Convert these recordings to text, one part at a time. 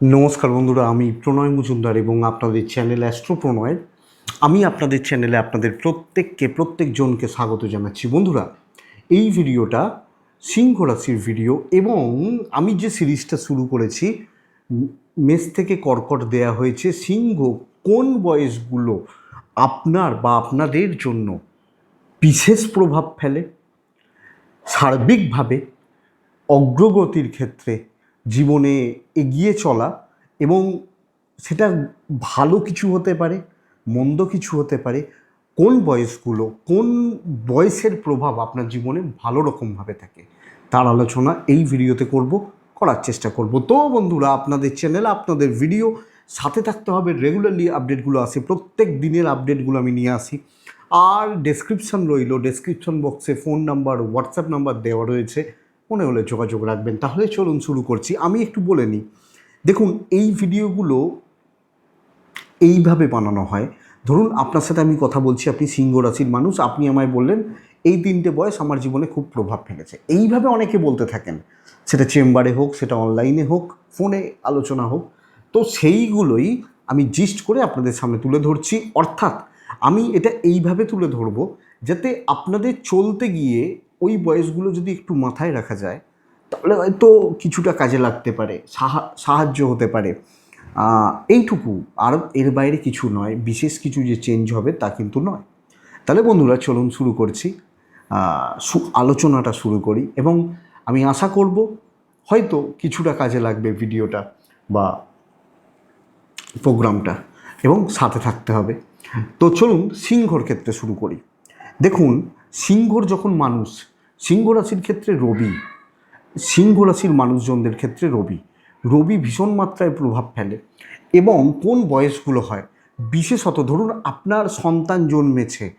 নমস্কার বন্ধুরা, আমি প্রণয় মজুমদার এবং আপনাদের চ্যানেল অ্যাস্ট্রো প্রণয় আমি আপনাদের চ্যানেলে আপনাদের প্রত্যেককে, প্রত্যেকজনকে স্বাগত জানাচ্ছি। বন্ধুরা, এই ভিডিওটা সিংহ রাশির ভিডিও এবং আমি যে সিরিজটা শুরু করেছি, মেষ থেকে কর্কট দেয়া হয়েছে, সিংহ কোন বয়সগুলো আপনার বা আপনাদের জন্য বিশেষ প্রভাব ফেলে? সার্বিকভাবে অগ্রগতির ক্ষেত্রে জীবনে এগিয়ে চলা এবং সেটা ভালো কিছু হতে পারে, মন্দ কিছু হতে পারে, কোন বয়সগুলো, কোন বয়সের প্রভাব আপনার জীবনে ভালো রকমভাবে থাকে, তার আলোচনা এই ভিডিওতে করব, করার চেষ্টা করব। তো বন্ধুরা, আপনাদের চ্যানেল আপনাদের ভিডিও সাথে থাকতে হবে রেগুলারলি আপডেটগুলো আসে, প্রত্যেক দিনের আপডেটগুলো আমি নিয়ে আসি। আর ডেসক্রিপশন রইল ডেসক্রিপশন বক্সে ফোন নাম্বার হোয়াটসঅ্যাপ নাম্বার দেওয়া রয়েছে। মনে হলে যোগাযোগ রাখবেন। তাহলে চলুন শুরু করছি। আমি একটু বলে নিই। দেখুন, এই ভিডিওগুলো এইভাবে বানানো হয়। ধরুন, আপনার সাথে আমি কথা বলছি, আপনি সিংহ রাশির মানুষ, আপনি আমায় বললেন, এই তিনটে বয়স আমার জীবনে খুব প্রভাব ফেলেছে। এইভাবে অনেকে বলতে থাকেন। সেটা চেম্বারে হোক, সেটা অনলাইনে হোক, ফোনে আলোচনা হোক। তো সেইগুলোই আমি জিস্ট করে আপনাদের সামনে তুলে ধরছি। অর্থাৎ, আমি এটা এইভাবে তুলে ধরবো যাতে আপনাদের চলতে গিয়ে ওই বয়সগুলো যদি একটু মাথায় রাখা যায়, তাহলে হয়তো কিছুটা কাজে লাগতে পারে, সাহা- সাহায্য হতে পারে। এইটুকু, আর এর বাইরে কিছু নয়, বিশেষ কিছু যে চেঞ্জ হবে তা কিন্তু নয়। তাহলে বন্ধুরা, চলুন শুরু করছি। আলোচনাটা শুরু করি এবং আমি আশা করব হয়তো কিছুটা কাজে লাগবে ভিডিওটা বা প্রোগ্রামটা এবং সাথে থাকতে হবে। তো চলুন সিংহর ক্ষেত্রে শুরু করি। দেখুন সিংহর যখন মানুষ, সিংহ রাশির ক্ষেত্রে রবি, সিংহ রাশির মানুষজনদের ক্ষেত্রে রবি। রবি ভীষণ মাত্রায় প্রভাব ফেলে এবং কোন বয়সগুলো হয়? বিশেষত ধরুন আপনার সন্তান জন্মেছে।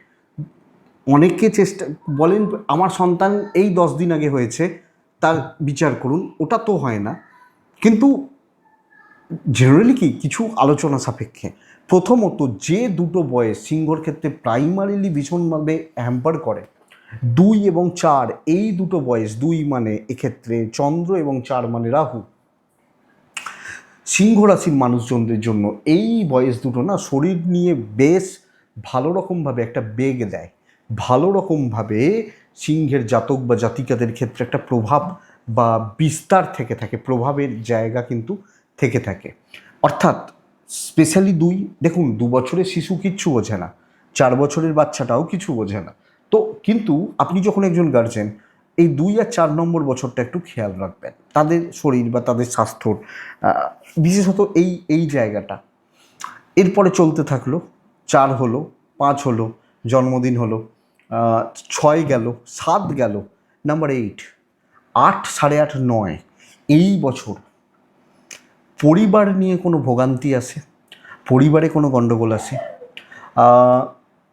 অনেকে চেষ্টা, বলেন আমার সন্তান এই দশ দিন আগে হয়েছে, তার বিচার করুন, ওটা তো হয় না। কিন্তু জেনারেলি কি, কিছু আলোচনা সাপেক্ষে প্রথমত যে দুটো বয়স সিংহর ক্ষেত্রে প্রাইমারিলি ভীষণভাবে হ্যাম্পার করে, দুই এবং চার, এই দুটো বয়স, দুই মানে এক্ষেত্রে চন্দ্র এবং চার মানে রাহু। সিংহ রাশির মানুষজনদের জন্য এই বয়স দুটো না শরীর নিয়ে বেশ ভালো রকমভাবে একটা বেগ দেয়। ভালো রকমভাবে সিংহের জাতক বা জাতিকাদের ক্ষেত্রে একটা প্রভাব বা বিস্তার থেকে থাকে, প্রভাবের জায়গা কিন্তু থেকে থাকে। অর্থাৎ স্পেশালি দুই, দেখুন, দু বছরের শিশু কিচ্ছু বোঝে না, চার বছরের বাচ্চাটাও কিছু বোঝে না। তো কিন্তু আপনি যখন একজন গার্জেন এই দুই আর চার নম্বর বছরটা একটু খেয়াল রাখবেন, তাদের শরীর বা তাদের স্বাস্থ্যর বিশেষত এই এই জায়গাটা। এরপরে চলতে থাকল, চার হলো, পাঁচ হলো, জন্মদিন হলো ছয় গেল, সাত গেল নাম্বার এইট আট, সাড়ে আট, নয়, এই বছর পরিবার নিয়ে কোনো ভোগান্তি আসে পরিবারে কোনো গণ্ডগোল আহ,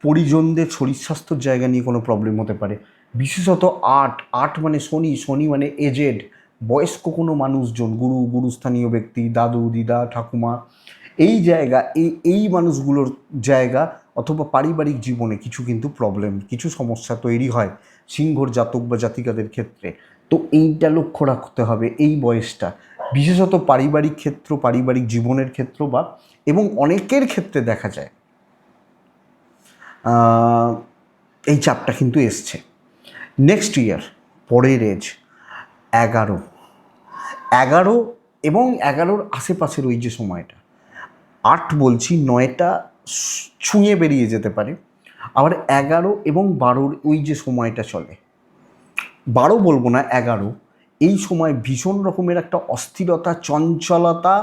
পরিজনদের শরীর স্বাস্থ্যর জায়গা নিয়ে কোনো প্রবলেম হতে পারে? বিশেষত আট আট মানে শনি শনি মানে এজেড বয়স্ক কোনো মানুষজন গুরু গুরুস্থানীয় ব্যক্তি দাদু দিদা ঠাকুমা এই জায়গা এই এই মানুষগুলোর জায়গা অথবা পারিবারিক জীবনে কিছু কিন্তু প্রবলেম কিছু সমস্যা তৈরি হয় সিংহর জাতক বা জাতিকাদের ক্ষেত্রে। তো এইটা লক্ষ্য রাখতে হবে এই বয়সটা। বিশেষত পারিবারিক ক্ষেত্র, পারিবারিক জীবনের ক্ষেত্র বা এবং অনেকের ক্ষেত্রে দেখা যায় এই চাপটা কিন্তু এসছে। নেক্সট ইয়ার পরের এজ এগারো। এগারো এবং এগারোর আশেপাশের ওই যে সময়টা, আট বলছি, নয়টা ছুঁয়ে বেরিয়ে যেতে পারে। আবার এগারো এবং বারোর ওই যে সময়টা চলে। বারো বলব না, এগারো। এই সময় ভীষণ রকমের একটা অস্থিরতা, চঞ্চলতা,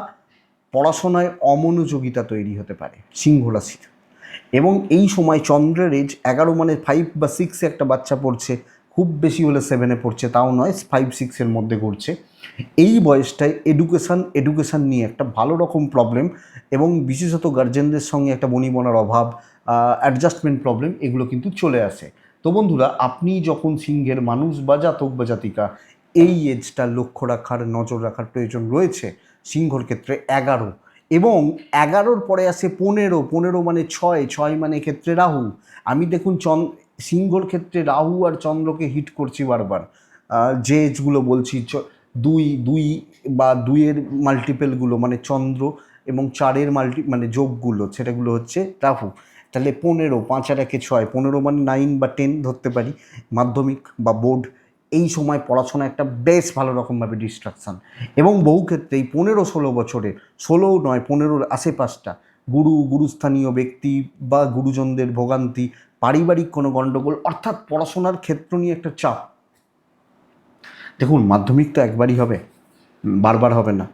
পড়াশোনায় অমনোযোগিতা তৈরি হতে পারে সিংহ রাশির এবং এই সময় চন্দ্রের এজ এগারো মানে ফাইভ বা সিক্সে একটা বাচ্চা পড়ছে, খুব বেশি হলে সেভেনে পড়ছে, তাও নয় ফাইভ সিক্সের মধ্যে ঘুরছে। এই বয়সটায় এডুকেশান এডুকেশান নিয়ে একটা ভালো রকম প্রবলেম এবং বিশেষত গার্জেনদের সঙ্গে একটা বনিবনার অভাব অ্যাডজাস্টমেন্ট প্রবলেম এগুলো কিন্তু চলে আসে। তো বন্ধুরা, আপনি যখন সিংহের মানুষ বা জাতক বা জাতিকা এই এজটা লক্ষ্য রাখার, নজর রাখার প্রয়োজন রয়েছে সিংহর ক্ষেত্রে এগারো। এবং এগারোর পরে আসে পনেরো। পনেরো মানে ছয় ছয় মানে ক্ষেত্রে রাহু। আমি দেখুন চন, সিংহর ক্ষেত্রে রাহু আর চন্দ্রকে হিট করছি বারবার। যে এজগুলো বলছি দুই দুই বা দুইয়ের মাল্টিপেলগুলো মানে চন্দ্র এবং চারের মাল্টি মানে যোগগুলো, সেটাগুলো হচ্ছে রাহু। তাহলে পনেরো, পাঁচ আর একে ছয়। পনেরো মানে নাইন বা টেন ধরতে পারি। মাধ্যমিক বা বোর্ড এই সময় পড়াশোনা একটা বেশ ভালো রকমভাবে ডিস্ট্রাকশান এবং বহু ক্ষেত্রে এই পনেরো ষোলো বছরে ষোলোও নয়, পনেরোর আশেপাশটা গুরু, গুরুস্থানীয় ব্যক্তি বা গুরুজনদের ভোগান্তি, পারিবারিক কোনো গণ্ডগোল, অর্থাৎ পড়াশোনার ক্ষেত্র নিয়ে একটা চাপ। দেখুন, মাধ্যমিক তো একবারই হবে, বারবার হবে না।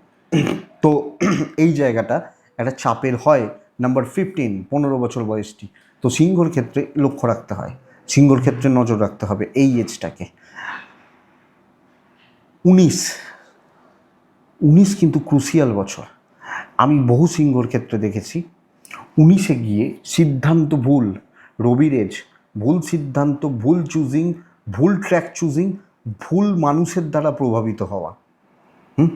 তো এই জায়গাটা একটা চাপের হয়। নাম্বার ফিফটিন পনেরো বছর বয়সটি। তো সিংহর ক্ষেত্রে লক্ষ্য রাখতে হয়। সিংহর ক্ষেত্রে নজর রাখতে হবে এই এজটাকে উনিশ। উনিশ কিন্তু ক্রুশিয়াল বছর। আমি বহু সিংহর ক্ষেত্রে দেখেছি। উনিশে গিয়ে সিদ্ধান্ত ভুল রবির এজ ভুল সিদ্ধান্ত, ভুল চুজিং ভুল ট্র্যাক চুজিং ভুল মানুষের দ্বারা প্রভাবিত হওয়া। হুম?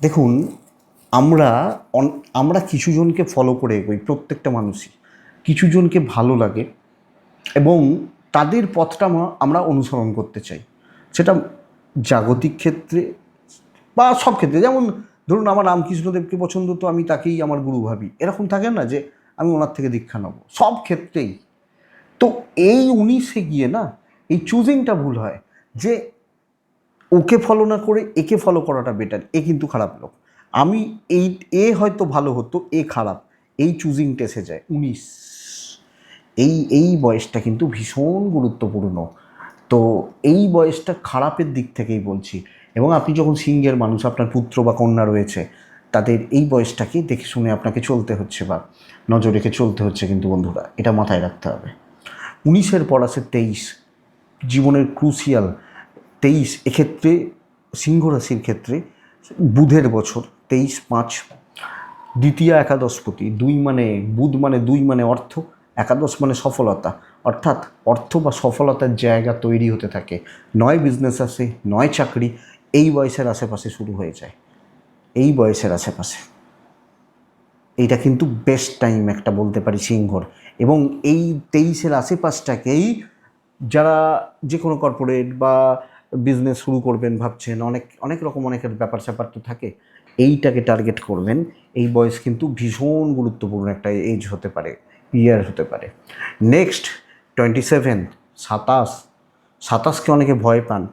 দেখুন, আমরা আমরা কিছু জনকে ফলো করে এগোই, প্রত্যেকটা মানুষই। কিছু জনকে ভালো লাগে এবং তাদের পথটা আমরা অনুসরণ করতে চাই। সেটা জাগতিক ক্ষেত্রে বা সব ক্ষেত্রে, যেমন ধরুন আমার রামকৃষ্ণদেবকে পছন্দ, তো আমি তাকেই আমার গুরু ভাবি। এরকম থাকে না যে আমি ওনার থেকে দীক্ষা নেব। সব ক্ষেত্রেই। তো এই উনিশে গিয়ে না, এই চুজিংটা ভুল হয় যে ওকে ফলো না করে একে ফলো করাটা বেটার এ কিন্তু খারাপ লোক। আমি এই, এ হয়তো ভালো হতো, এ খারাপ। এই চুজিংটা এসে যায়। উনিশ। এই এই বয়সটা কিন্তু ভীষণ গুরুত্বপূর্ণ। তো এই বয়সটা খারাপের দিক থেকেই বলছি। এবং আপনি যখন সিংহের মানুষ, আপনার পুত্র বা কন্যা রয়েছে, তাদের এই বয়সটাকে দেখে শুনে আপনাকে চলতে হচ্ছে বা নজর রেখে চলতে হচ্ছে কিন্তু বন্ধুরা, এটা মাথায় রাখতে হবে। উনিশের পর আছে তেইশ, জীবনের ক্রুশিয়াল তেইশ, এক্ষেত্রে সিংহ রাশির ক্ষেত্রে বুধের বছর, তেইশ পাঁচ, দ্বিতীয় একাদশপতি দুই মানে বুধ মানে দুই মানে অর্থ, একাদশ মানে সফলতা অর্থাৎ অর্থ বা সফলতার জায়গা তৈরি হতে থাকে। নয় বিজনেস আসে নয় চাকরি, এই বয়সের আশেপাশে শুরু হয়ে যায়। এই বয়সের আশেপাশে। এইটা কিন্তু বেস্ট টাইম একটা বলতে পারি সিংহর। এবং এই তেইশের আশেপাশটাকেই যারা যে কোনো কর্পোরেট বা বিজনেস শুরু করবেন ভাবছেন, অনেক অনেক রকম অনেকের ব্যাপার স্যাপার তো থাকে, এইটাকে টার্গেট করবেন, এই বয়স কিন্তু ভীষণ গুরুত্বপূর্ণ একটা এজ হতে পারে ইয়ার হতে পারে। নেক্সট টোয়েন্টি সেভেন, সাতাশ। সাতাশকে অনেকে ভয় পান।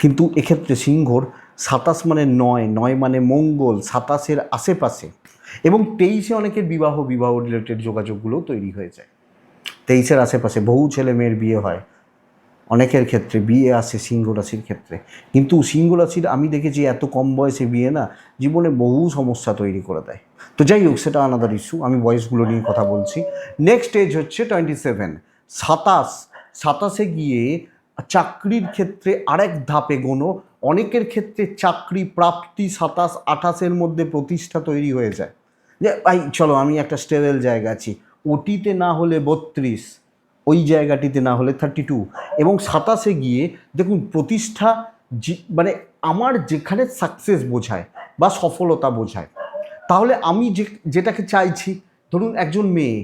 কিন্তু এক্ষেত্রে সিংহর সাতাশ মানে নয় নয় মানে মঙ্গল, সাতাশের আশেপাশে। এবং তেইশে অনেকের বিবাহ বিবাহ রিলেটেড যোগাযোগগুলো তৈরি হয়ে যায়। তেইশের আশেপাশে বহু ছেলে মেয়ের বিয়ে হয়। অনেকের ক্ষেত্রে, বিয়ে আসে সিংহ রাশির ক্ষেত্রে। কিন্তু সিংহ রাশির আমি দেখেছি এত কম বয়সে বিয়ে না, জীবনে বহু সমস্যা তৈরি করে দেয়। তো যাই হোক, সেটা আলাদা ইস্যু আমি বয়সগুলো নিয়ে কথা বলছি। নেক্সট এজ হচ্ছে টোয়েন্টি সেভেন সাতাশ। সাতাশে গিয়ে চাকরির ক্ষেত্রে আরেক ধাপে গোনো, অনেকের ক্ষেত্রে চাকরি প্রাপ্তি সাতাশ, আঠাশের মধ্যে প্রতিষ্ঠা তৈরি হয়ে যায়। যে, ভাই, চলো, আমি একটা স্টেবেল জায়গা আছি। ওটিতে না হলে বত্রিশ। ওই জায়গাটিতে না হলে থার্টি টু এবং সাতাশে গিয়ে দেখুন প্রতিষ্ঠা মানে আমার যেখানে সাকসেস বোঝায় বা সফলতা বোঝায়, তাহলে আমি যে, যেটাকে চাইছি, ধরুন একজন মেয়ে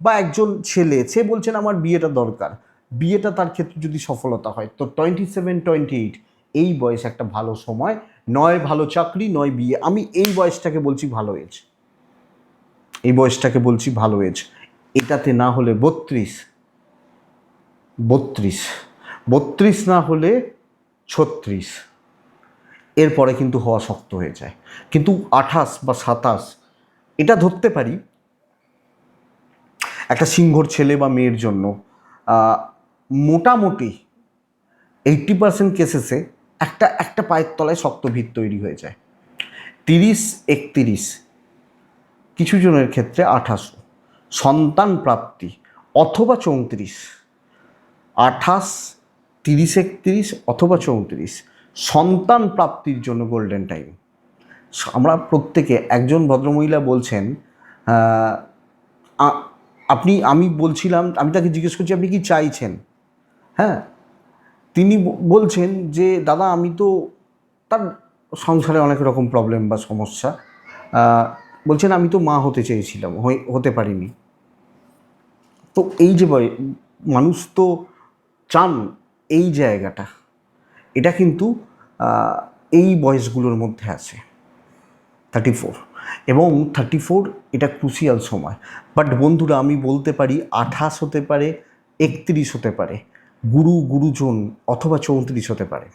বা একজন ছেলে, সে বলছেন আমার বিয়েটা দরকার। বিয়েটা তার ক্ষেত্রে যদি সফলতা হয়, তো টোয়েন্টি সেভেন টোয়েন্টি এইট এই বয়স একটা ভালো সময়, নয় ভালো চাকরি, নয় বিয়ে। আমি এই বয়সটাকে বলছি ভালো এজ এই বয়সটাকে বলছি ভালো এজ এটাতে না হলে বত্রিশ বত্রিশ। বত্রিশ না হলে ছত্রিশ। এরপরে কিন্তু হওয়া শক্ত হয়ে যায়। কিন্তু আঠাশ বা সাতাশ, এটা ধরতে পারি। একটা সিংহর ছেলে বা মেয়ের জন্য মোটামুটি এইট্টি পার্সেন্ট কেসেসে একটা একটা পায়ের তলায় শক্ত ভিত তৈরি হয়ে যায়। তিরিশ, একতিরিশ, কিছু জনের ক্ষেত্রে আঠাশো। সন্তান প্রাপ্তি অথবা চৌত্রিশ। আঠাশ, তিরিশ, একত্রিশ অথবা চৌত্রিশ। সন্তান প্রাপ্তির জন্য গোল্ডেন টাইম আমরা প্রত্যেকে, একজন ভদ্রমহিলা বলছেন আপনি, আমি বলছিলাম, আমি তাকে জিজ্ঞেস করছি, আপনি কি চাইছেন? হ্যাঁ? তিনি বলছেন যে, দাদা, আমি তো তার সংসারে অনেক রকম প্রবলেম বা সমস্যা। বলছেন, আমি তো মা হতে চেয়েছিলাম হতে পারিনি। তো এই যে মানুষ তো চান এই জায়গাটা। এটা কিন্তু এই বয়সগুলোর মধ্যে আছে। থার্টি ফোর এবং থার্টি ফোর এটা ক্রুশিয়াল সময়। বাট বন্ধুরা, আমি বলতে পারি আঠাশ হতে পারে, একত্রিশ হতে পারে, গুরু, গুরুজন অথবা চৌত্রিশ হতে পারে।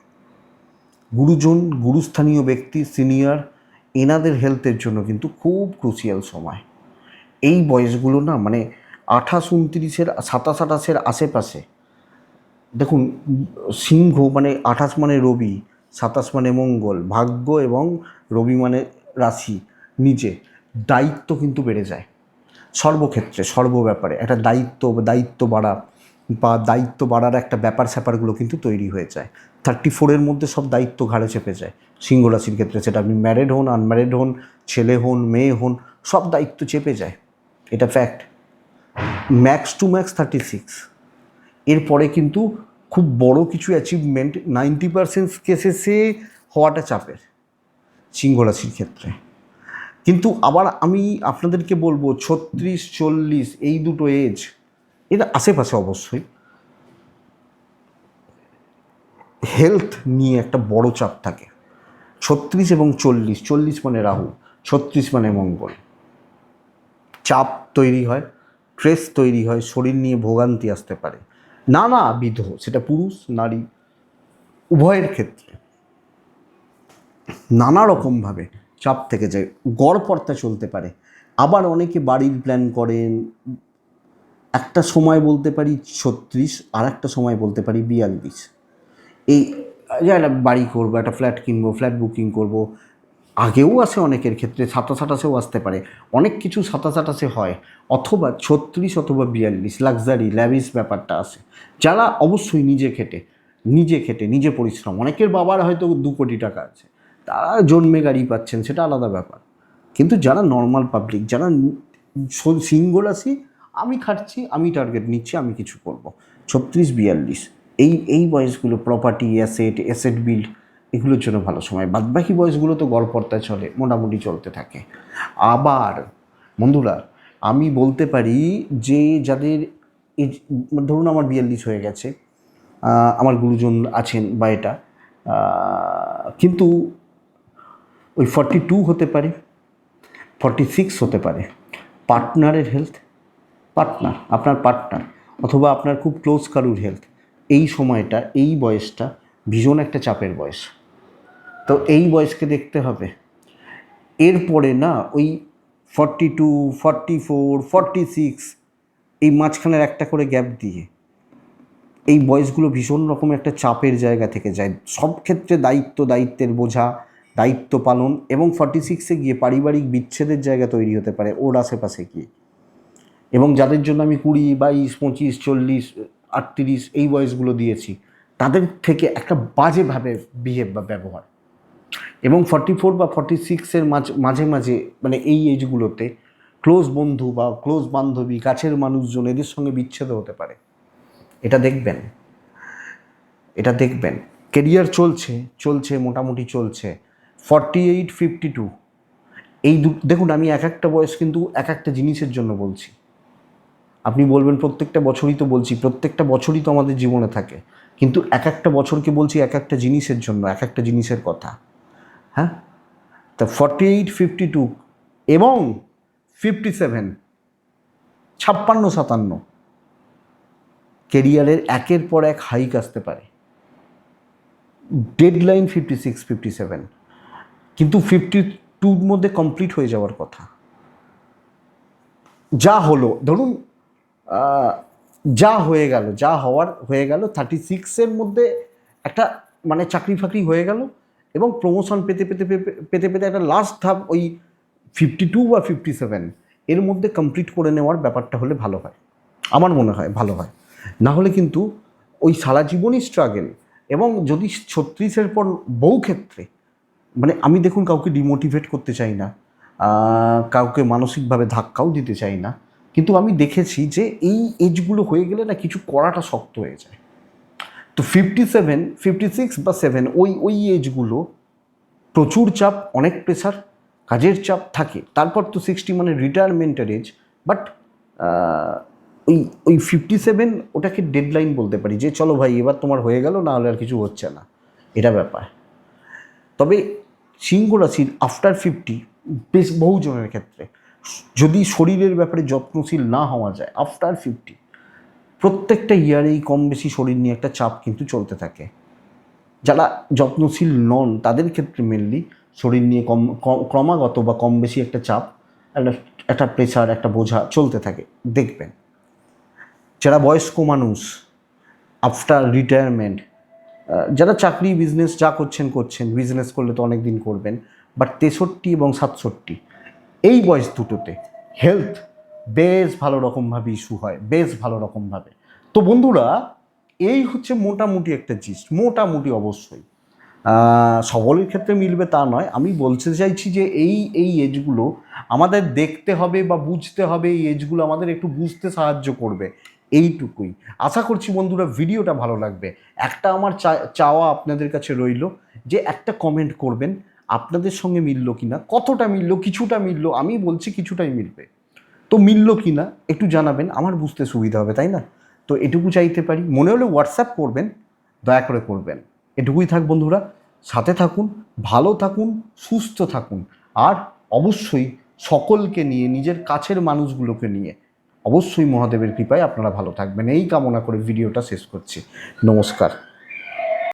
গুরুজন, গুরুস্থানীয় ব্যক্তি সিনিয়র এনাদের হেলথের জন্য কিন্তু খুব ক্রুশিয়াল সময়। এই বয়সগুলো না মানে আঠাশ, উনত্রিশের, সাতাশ, আঠাশের আশেপাশে দেখুন, সিংহ মানে আঠাশ মানে রবি, সাতাশ মানে মঙ্গল, ভাগ্য এবং রবি মানে রাশি নিজে দায়িত্ব কিন্তু বেড়ে যায়। সর্বক্ষেত্রে, সর্ব ব্যাপারে, একটা দায়িত্ব দায়িত্ব বাড়া বা দায়িত্ব বাড়ার একটা ব্যাপার স্যাপারগুলো কিন্তু তৈরি হয়ে যায়। থার্টি ফোরের মধ্যে সব দায়িত্ব ঘাড়ে চেপে যায়। সিংহ রাশির ক্ষেত্রে সেটা আপনি ম্যারেড হন আনম্যারেড হন, ছেলে হন, মেয়ে হন, সব দায়িত্ব চেপে যায়। এটা fact max to max thirty six এরপরে কিন্তু খুব বড় কিছু অ্যাচিভমেন্ট নাইনটি পার্সেন্ট কেসেসে হওয়াটা চাপের সিংহ রাশির ক্ষেত্রে। কিন্তু আবার আমি আপনাদেরকে বলব, ছত্রিশ, চল্লিশ, এই দুটো এজ এর আশেপাশে অবশ্যই হেলথ নিয়ে একটা বড় চাপ থাকে। ছত্রিশ এবং চল্লিশ চল্লিশ মানে রাহু, ছত্রিশ মানে মঙ্গল। চাপ তৈরি হয় স্ট্রেস তৈরি হয়, শরীর নিয়ে ভোগান্তি আসতে পারে। নানা বিধ সেটা পুরুষ, নারী, উভয়ের ক্ষেত্রে। নানা রকমভাবে চাপ থেকে যায় গড়পড়তা চলতে পারে। আবার অনেকে বাড়ির প্ল্যান করেন, একটা সময় বলতে পারি ছত্রিশ আর একটা সময় বলতে পারি বিয়াল্লিশ। এই একটা বাড়ি করব, একটা ফ্ল্যাট কিনবো ফ্ল্যাট বুকিং করব আগেও আসে অনেকের ক্ষেত্রে সাতাশ আঠাশেও আসতে পারে। অনেক কিছু সাতাশ আঠাশে হয়, অথবা ছত্রিশ অথবা বিয়াল্লিশ, লাক্সারি, ল্যাভিস ব্যাপারটা আসে যারা অবশ্যই নিজে খেটে নিজে খেটে, নিজে পরিশ্রম। অনেকের বাবার হয়তো দু কোটি টাকা আছে। তারা জন্মে গাড়ি পাচ্ছেন, সেটা আলাদা ব্যাপার। কিন্তু যারা নর্মাল পাবলিক যারা সিঙ্গ রাশি আমি খাটছি, আমি টার্গেট নিচ্ছি, আমি কিছু করব। ছত্রিশ, বিয়াল্লিশ, এই এই বয়সগুলো প্রপার্টি অ্যাসেট অ্যাসেট বিল্ড এগুলোর জন্য ভালো সময়। বাদবাকি বয়সগুলো তো গড়পড়তায় চলে, মোটামুটি চলতে থাকে। আবার, বন্ধুরা, আমি বলতে পারি যে যাদের ধরুন আমার বিয়াল্লিশ হয়ে গেছে আমার গুরুজন আছেন বা এটা কিন্তু ওই ফর্টি টু হতে পারে ফর্টি সিক্স হতে পারে। পার্টনারের হেলথ পার্টনার, আপনার পার্টনার, অথবা আপনার খুব ক্লোজ কারুর হেলথ এই সময়টা, এই বয়সটা ভীষণ একটা চাপের বয়স। তো এই বয়সকে দেখতে হবে। এরপরে না, ওই forty two forty four forty six এই মাঝখানের একটা করে গ্যাপ দিয়ে এই বয়সগুলো ভীষণ রকম একটা চাপের জায়গা থেকে যায়। সব ক্ষেত্রে দায়িত্ব, দায়িত্বের বোঝা, দায়িত্ব পালন এবং ফর্টি সিক্সে গিয়ে পারিবারিক বিচ্ছেদের জায়গা তৈরি হতে পারে ওর আশেপাশে গিয়ে। এবং যাদের জন্য আমি কুড়ি, বাইশ, পঁচিশ, চল্লিশ, আটত্রিশ এই বয়সগুলো দিয়েছি, তাদের থেকে একটা বাজেভাবে বিহেভ বা ব্যবহার। এবং ফর্টি ফোর বা ফর্টি সিক্সের মাঝে মাঝে মানে এই এজগুলোতে ক্লোজ বন্ধু বা ক্লোজ বান্ধবী, কাছের মানুষজন এদের সঙ্গে বিচ্ছেদ হতে পারে। এটা দেখবেন। এটা দেখবেন। কেরিয়ার চলছে চলছে, মোটামুটি চলছে। ফর্টি এইট ফিফটি টু এই দেখুন, আমি এক একটা বয়স কিন্তু এক একটা জিনিসের জন্য বলছি। আপনি বলবেন, প্রত্যেকটা বছরই তো বলছি, প্রত্যেকটা বছরই তো আমাদের জীবনে থাকে। কিন্তু এক একটা বছরকে বলছি এক একটা জিনিসের জন্য, এক একটা জিনিসের কথা। হ্যাঁ? তা ফর্টি এইট ফিফটি টু এবং ফিফটি সেভেন ছাপ্পান্ন, সাতান্ন কেরিয়ারের একের পর এক হাইক আসতে পারে। Deadline fifty six fifty seven কিন্তু ফিফটি টুর মধ্যে কমপ্লিট হয়ে যাওয়ার কথা। যা হলো, ধরুন যা হয়ে গেল, যা হওয়ার হয়ে গেল থার্টি সিক্সের মধ্যে একটা মানে চাকরি ফাকরি হয়ে গেল এবং প্রমোশন পেতে পেতে, পেতে- পেতে একটা লাস্ট ধাপ ওই ফিফটি টু বা ফিফটি সেভেন এর মধ্যে কমপ্লিট করে নেওয়ার ব্যাপারটা হলে ভালো হয়। আমার মনে হয় ভালো হয়। না হলে কিন্তু ওই সারা জীবনই স্ট্রাগেল এবং যদি ছত্রিশের পর বহু ক্ষেত্রে মানে আমি দেখুন কাউকে ডিমোটিভেট করতে চাই না কাউকে মানসিকভাবে ধাক্কাও দিতে চাই না, কিন্তু আমি দেখেছি যে এই এজগুলো হয়ে গেলে না কিছু করাটা শক্ত হয়ে যায়। তো ফিফটি সেভেন ফিফটি সিক্স বা সেভেন ওই ওই এজগুলো প্রচুর চাপ, অনেক প্রেশার কাজের চাপ থাকে। তারপর তো সিক্সটি মানে রিটায়ারমেন্টের এজ বাট ওই ওই ফিফটি সেভেন ওটাকে ডেডলাইন বলতে পারি যে, চলো ভাই, এবার তোমার হয়ে গেল, না হলে আর কিছু হচ্ছে না। এটা ব্যাপার। তবে সিংহ রাশির আফটার ফিফটি বেশ বহুজনের ক্ষেত্রে, যদি শরীরের ব্যাপারে যত্নশীল না হওয়া যায় আফটার ফিফটি প্রত্যেকটা ইয়ারেই কম বেশি শরীর নিয়ে একটা চাপ কিন্তু চলতে থাকে। যারা যত্নশীল নন, তাদের ক্ষেত্রে মেনলি শরীর নিয়ে কম ক্রমাগত বা কম বেশি একটা চাপ, একটা একটা প্রেশার একটা বোঝা চলতে থাকে। দেখবেন, যারা বয়স্ক মানুষ আফটার রিটায়ারমেন্ট যারা চাকরি বিজনেস যা করছেন করছেন বিজনেস করলে তো অনেক দিন করবেন বাট তেষট্টি এবং সাতষট্টি, এই বয়স দুটোতে হেলথ বেশ ভালো রকমভাবে ইস্যু হয়, বেশ ভালো রকমভাবে। তো বন্ধুরা, এই হচ্ছে মোটামুটি একটা জিনিস মোটামুটি অবশ্যই। সকলের ক্ষেত্রে মিলবে তা নয়। আমি বলতে চাইছি যে এই এই এজগুলো আমাদের দেখতে হবে বা বুঝতে হবে এই এজগুলো আমাদের একটু বুঝতে সাহায্য করবে। এইটুকুই। আশা করছি বন্ধুরা ভিডিওটা ভালো লাগবে। একটা আমার চাওয়া আপনাদের কাছে রইল যে একটা কমেন্ট করবেন, আপনাদের সঙ্গে মিললো কি না কতটা মিললো, কিছুটা মিললো, আমি বলছি কিছুটাই মিলবে। তো মিললো কি না একটু জানাবেন, আমার বুঝতে সুবিধা হবে, তাই না? তো এটুকু চাইতে পারি। মনে হলে হোয়াটসঅ্যাপ করবেন, দয়া করে করবেন। এটুকুই থাক বন্ধুরা, সাথে থাকুন, ভালো থাকুন, সুস্থ থাকুন, আর অবশ্যই সকলকে নিয়ে, নিজের কাছের মানুষগুলোকে নিয়ে অবশ্যই মহাদেবের কৃপায় আপনারা ভালো থাকবেন। এই কামনা করে ভিডিওটা শেষ করছি। নমস্কার।